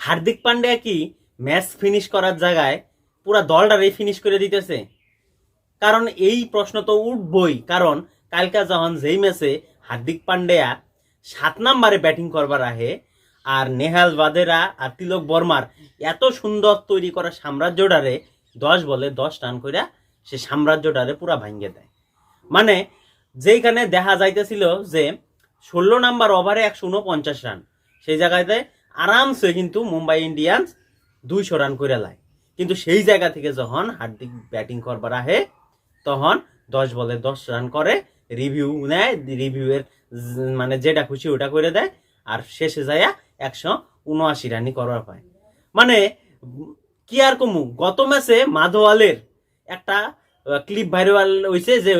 হার্দিক পান্ডিয়া কি match finish করার জায়গায় পুরা দলটারে ফিনিশ করে দিতেছে? কারণ এই প্রশ্ন তো উঠবই, কারণ কালকা যখন যেই ম্যাচে হার্দিক পান্ডেয়া সাত নাম্বারে ব্যাটিং করবার আহে, আর নেহাল বাদেরা আর তিলক বর্মার এত সুন্দর তৈরি করা সাম্রাজ্যটারে দশ বলে দশ রান কইরা সে সাম্রাজ্যটারে পুরা ভাঙ্গে দেয়। মানে যেইখানে দেখা যাইতেছিল যে ষোলো নাম্বার ওভারে একশো উনপঞ্চাশ রান, সেই জায়গাতে আরামসে কিন্তু মুম্বাই ইন্ডিয়ান্স দুইশো রান করে লায় কিন্তু সেই জায়গা থেকে যখন হার্দিক ব্যাটিং করবার আহে, তখন দশ বলে দশ রান করে, রিভিউ নেয়, রিভিউয়ের মানে যেটা খুশি ওটা করে দেয়, আর শেষে যাইয়া একশো উনআশি রানই করার পায় মানে কি আর কমু, গত ম্যাচে মাধওয়ালের একটা ক্লিপ ভাইরাল হয়েছে যে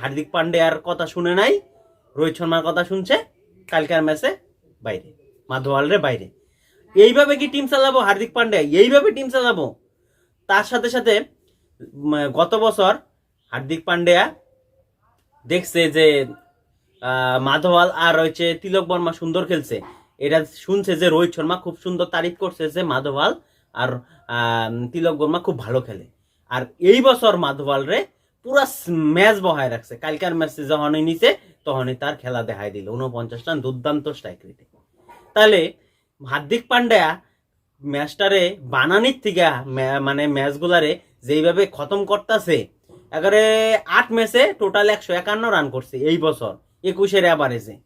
হার্দিক পান্ডিয়ার কথা শুনে নাই, রোহিত শর্মার কথা শুনছে, কালকার ম্যাচে বাইরে মাধওয়ালের বাইরে। এইভাবে কি টিম চালাবো? হার্দিক পান্ডিয়া এইভাবে টিম চালাবো? তার সাথে সাথে গত বছর হার্দিক পান্ডেয়া দেখছে যে মাধওয়াল আর হচ্ছে তিলক বর্মা সুন্দর খেলছে। এটা শুনছে যে রোহিত শর্মা খুব সুন্দর তারিফ করছে যে মাধওয়াল আর তিলক বর্মা খুব ভালো খেলে। আর এই বছর মাধওয়াল রে পুরা ম্যাচ বহায় রাখছে। কালকার ম্যাচে যখনই নিচে তখনই তার খেলা দেখাই দিল। উনপঞ্চাশ রান, দুর্দান্ত স্ট্রাইক রেটে তাহলে হার্দিক পান্ডিয়া ম্যাচটারে বানানির থেকে মানে ম্যাচগুলারে যেইভাবে খতম করতেছে এবারে আট ম্যাচে টোটাল একশো একান্ন রান করছে এই বছর, একুশের অ্যাভারেজে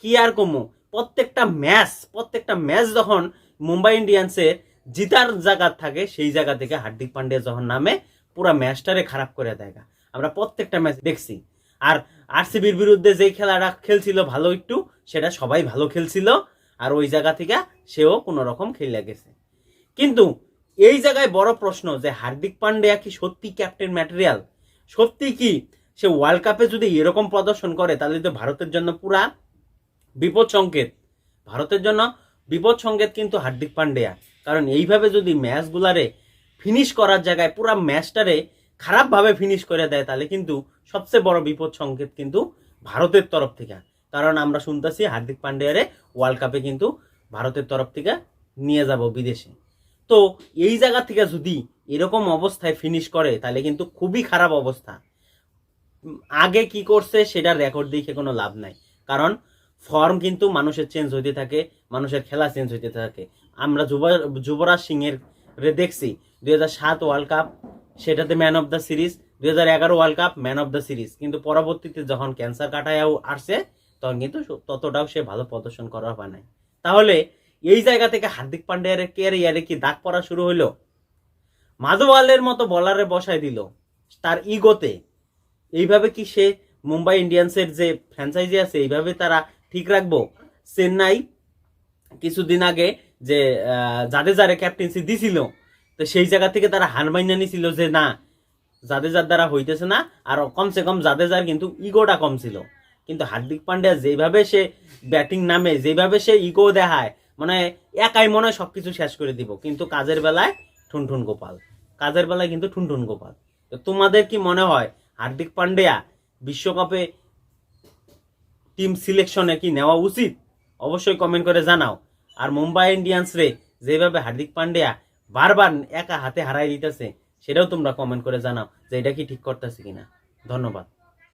কি আর কমু, প্রত্যেকটা ম্যাচ প্রত্যেকটা ম্যাচ যখন মুম্বাই ইন্ডিয়ান্সের জিতার জায়গা থাকে, সেই জায়গা থেকে হার্দিক পান্ডিয়া যখন নামে, পুরো ম্যাচটারে খারাপ করে দেয় আমরা প্রত্যেকটা ম্যাচ দেখছি। আর আরসিবির বিরুদ্ধে যেই খেলাটা খেলছিল ভালো একটু, সেটা সবাই ভালো খেলছিল। আর ওই জায়গা থেকে সেও কোনো রকম খেলে গেছে। কিন্তু এই জায়গায় বড় প্রশ্ন যে হার্দিক পান্ডিয়া কি সত্যি ক্যাপ্টেন ম্যাটেরিয়াল? সত্যি কি সে ওয়ার্ল্ড কাপে যদি এরকম প্রদর্শন করে, তাহলে তো ভারতের জন্য পুরা বিপদ সংকেত। ভারতের জন্য বিপদ সংকেত কিন্তু হার্দিক পান্ডিয়া। কারণ এইভাবে যদি ম্যাচগুলারে ফিনিশ করার জায়গায় পুরা ম্যাচটারে খারাপভাবে ফিনিশ করে দেয়, তাহলে কিন্তু সবচেয়ে বড় বিপদ সংকেত কিন্তু ভারতের তরফ থেকে। কারণ আমরা শুনতেছি হার্দিক পান্ডিয়ারে ওয়ার্ল্ড কাপে কিন্তু ভারতের তরফ থেকে নিয়ে যাব বিদেশে। তো এই জায়গা থেকে যদি এরকম অবস্থায় ফিনিশ করে, তাহলে কিন্তু খুবই খারাপ অবস্থা। আগে কি করছে সেটার রেকর্ড দেখে কোনো লাভ নাই। কারণ ফর্ম কিন্তু মানুষের চেঞ্জ হইতে থাকে, মানুষের খেলা চেঞ্জ হইতে থাকে। আমরা যুব যুবরাজ সিং এর রে দেখছি, দুই হাজার সাত ওয়ার্ল্ড কাপ সেটাতে ম্যান অফ দ্য সিরিজ দুই হাজার এগারো world cup man of the series কিন্তু পরবর্তীতে যখন ক্যান্সার কাটায় আসছে তখন কিন্তু ততটাও সে ভালো প্রদর্শন করার পায় নাই। তাহলে এই জায়গা থেকে হার্দিক পান্ডিয়ার ক্যারিয়ারে কি দাগ পড়া শুরু হলো মাধওয়ালের মতো বলারে বসায় দিল। তার ইগোতে এইভাবে কি সে মুম্বাই ইন্ডিয়ান্সের যে ফ্র্যাঞ্চাইজি আছে, এইভাবে তারা ঠিক রাখব? চেন্নাই কিছুদিন আগে যে জাদেজারে ক্যাপ্টেন্সি দিছিল, তো সেই জায়গা থেকে তারা হার মাইনা নিছিল যে, না, জাদেজার দ্বারা হইতেছে না। আর কমসে কম জাদেজার কিন্তু ইগোটা কম ছিল। কিন্তু হার্দিক পান্ডিয়া যেভাবে সে ব্যাটিং নামে, যেভাবে সে ইগো দেখায় মানে একাই মনে হয় সবকিছু শেষ করে দিব। কিন্তু কাজের বেলায় ঠুনঠুন গোপাল। কাজের বেলায় কিন্তু ঠুনঠুন গোপাল। তো তোমাদের কি মনে হয়, হার্দিক পান্ডিয়া বিশ্বকাপে টিম সিলেকশনে কি নেওয়া উচিত? অবশ্যই কমেন্ট করে জানাও। আর মুম্বাই ইন্ডিয়ান্স রে যেভাবে হার্দিক পান্ডিয়া বারবার একা হাতে হারাই দিতেছে, সেটাও তোমরা কমেন্ট করে জানাও যে এটা কি ঠিক করতেছে কিনা। ধন্যবাদ।